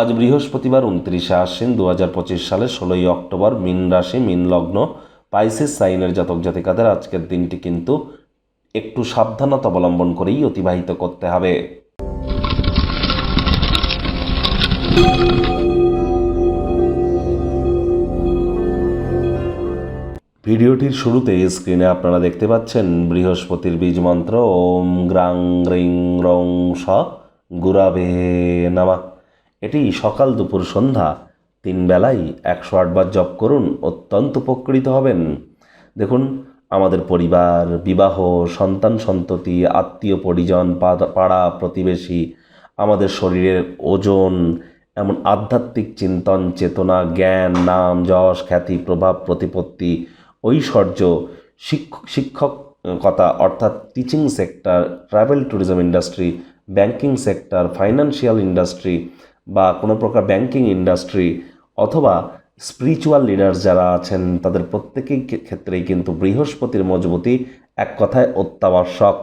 আজ বৃহস্পতিবার উনত্রিশে আশ্বিন দু হাজার পঁচিশ সালের ষোলোই অক্টোবর মিন রাশি, মিন লগ্ন, পাইসিস সাইনের জাতক জাতিকাদের আজকের দিনটি কিন্তু একটু সাবধানতা অবলম্বন করেই অতিবাহিত করতে হবে। ভিডিওটির শুরুতে স্ক্রিনে আপনারা দেখতে পাচ্ছেন বৃহস্পতির বীজ মন্ত্র, ওম গ্রাং রিং রং স, গুরাবে নামা। এটি সকাল দুপুর সন্ধ্যা তিন বেলাই একশো আটবার জপ করুন, অত্যন্ত উপকৃত হবেন। দেখুন, আমাদের পরিবার, বিবাহ, সন্তান সন্ততি, আত্মীয় পরিজন পাড়া প্রতিবেশী, আমাদের শরীরের ওজন, এমন আধ্যাত্মিক চিন্তন, চেতনা, জ্ঞান, নাম, যশ, খ্যাতি, প্রভাব, প্রতিপত্তি, ঐশ্বর্য শিক্ষক শিক্ষকতা অর্থাৎ teaching sector travel tourism industry banking sector financial industry বা কোনো প্রকার ব্যাংকিং ইন্ডাস্ট্রি অথবা স্পিরিচুয়াল লিডার্স যারা আছেন, তাদের প্রত্যেকেই ক্ষেত্রেই কিন্তু বৃহস্পতির মজবুতি এক কথায় অত্যাবশ্যক।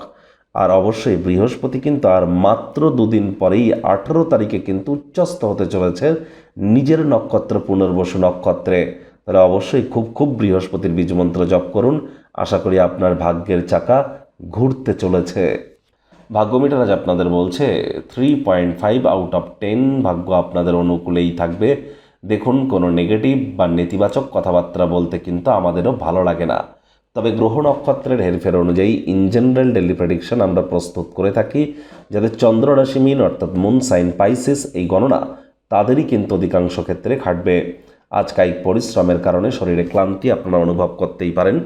আর অবশ্যই বৃহস্পতি কিন্তু আর মাত্র দুদিন পরেই আঠেরো তারিখে কিন্তু উচ্চস্ত হতে চলেছে নিজের নক্ষত্র পুনর্বসু নক্ষত্রে। তাহলে অবশ্যই খুব খুব বৃহস্পতির বীজমন্ত্র জপ করুন। আশা করি আপনার ভাগ্যের চাকা ঘুরতে চলেছে। ভাগ্যমিটার আজ আপনাদের বলছে three point five out of ten ভাগ্য আপনাদের অনুকূলেই থাকবে। দেখুন, কোনো নেগেটিভ বা নেতিবাচক কথাবার্তা বলতে কিন্তু আমাদেরও ভালো লাগে না। তবে গ্রহ নক্ষত্রের হেরফের অনুযায়ী ইন জেনারেল ডেলি প্রেডিকশন আমরা প্রস্তুত করে থাকি, যাদের চন্দ্র রাশি মিন অর্থাৎ মুন সাইন পাইসিস এই গণনা তাদেরই কিন্তু অধিকাংশ ক্ষেত্রে খাটবে। আজ কায়িক পরিশ্রমের কারণে শরীরে ক্লান্তি আপনারা অনুভব করতেই পারেন।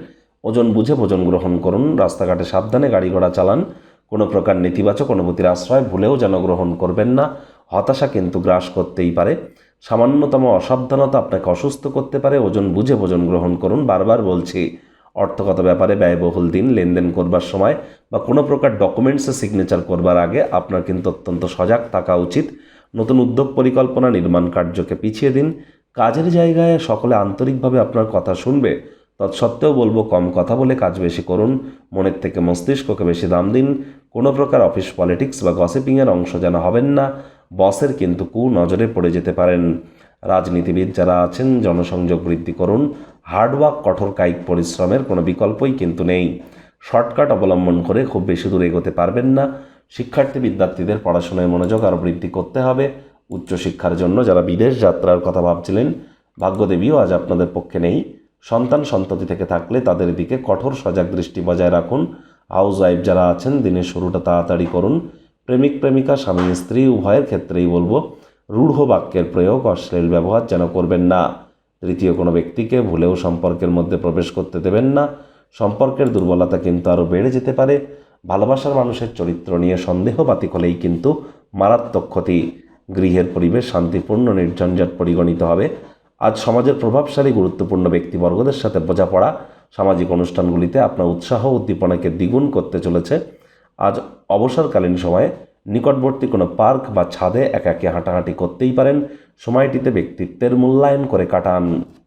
ওজন বুঝে ভোজন গ্রহণ করুন, রাস্তাঘাটে সাবধানে গাড়ি ঘোড়া চালান কোনো প্রকার নেতিবাচক অনুভূতির আশ্রয় ভুলেও যেন গ্রহণ করবেন না। হতাশা কিন্তু গ্রাস করতেই পারে। সামান্যতম অসাবধানতা আপনাকে অসুস্থ করতে পারে। ওজন বুঝে ভোজন গ্রহণ করুন। বারবার বলছি, অর্থগত ব্যাপারে ব্যয়বহুল দিন, লেনদেন করবার সময় বা কোনো প্রকার ডকুমেন্টসে সিগনেচার করবার আগে আপনার কিন্তু অত্যন্ত সজাগ থাকা উচিত। নতুন উদ্যোগ পরিকল্পনা, নির্মাণ কার্যকে পিছিয়ে দিন। কাজের জায়গায় সকলে আন্তরিকভাবে আপনার কথা শুনবে। তৎসত্ত্বেও বলব, কম কথা বলে কাজ বেশি করুন। মনের থেকে মস্তিষ্ককে বেশি দাম দিন। কোনো প্রকার অফিস পলিটিক্স বা গসিপিংয়ের অংশ যেন হবেন না। বসের কিন্তু কু নজরে পড়ে যেতে পারেন। রাজনীতিবিদ যারা আছেন, জনসংযোগ বৃদ্ধি করুন। হার্ডওয়ার্ক কঠোর কায়িক পরিশ্রমের কোনো বিকল্পই কিন্তু নেই। শর্টকাট অবলম্বন করে খুব বেশি দূর এগোতে পারবেন না। শিক্ষার্থী, বিদ্যার্থীদের পড়াশোনায় মনোযোগ আরও বৃদ্ধি করতে হবে। উচ্চশিক্ষার জন্য যারা বিদেশ যাত্রার কথা ভাবছিলেন, ভাগ্যদেবীও আজ আপনাদের পক্ষে নেই। সন্তান সন্ততি থেকে থাকলে তাদের দিকে কঠোর সজাগ দৃষ্টি বজায় রাখুন। হাউস ওয়াইফ যারা আছেন, দিনের শুরুটা তাড়াতাড়ি করুন। প্রেমিক, প্রেমিকা, স্বামী, স্ত্রী, উভয়ের ক্ষেত্রেই বলব, রূঢ় বাক্যের প্রয়োগ অশ্লীল ব্যবহার যেন করবেন না। তৃতীয়, কোনো ব্যক্তিকে ভুলেও সম্পর্কের মধ্যে প্রবেশ করতে দেবেন না। সম্পর্কের দুর্বলতা কিন্তু আরও বেড়ে যেতে পারে। ভালোবাসার মানুষের চরিত্র নিয়ে সন্দেহবাতিক হলেই কিন্তু মারাত্মক ক্ষতি। গৃহের পরিবেশ শান্তিপূর্ণ, নির্ঝঞ্ঝাট পরিগণিত হবে। আজ সমাজের প্রভাবশালী গুরুত্বপূর্ণ ব্যক্তিবর্গদের সাথে বোঝাপড়া, সামাজিক অনুষ্ঠানগুলিতে আপনার উৎসাহ উদ্দীপনাকে দ্বিগুণ করতে চলেছে। আজ অবসরকালীন সময়ে নিকটবর্তী কোনো পার্ক বা ছাদে একাকে হাঁটাহাঁটি করতেই পারেন। সময়টিতে ব্যক্তিত্বের মূল্যায়ন করে কাটান।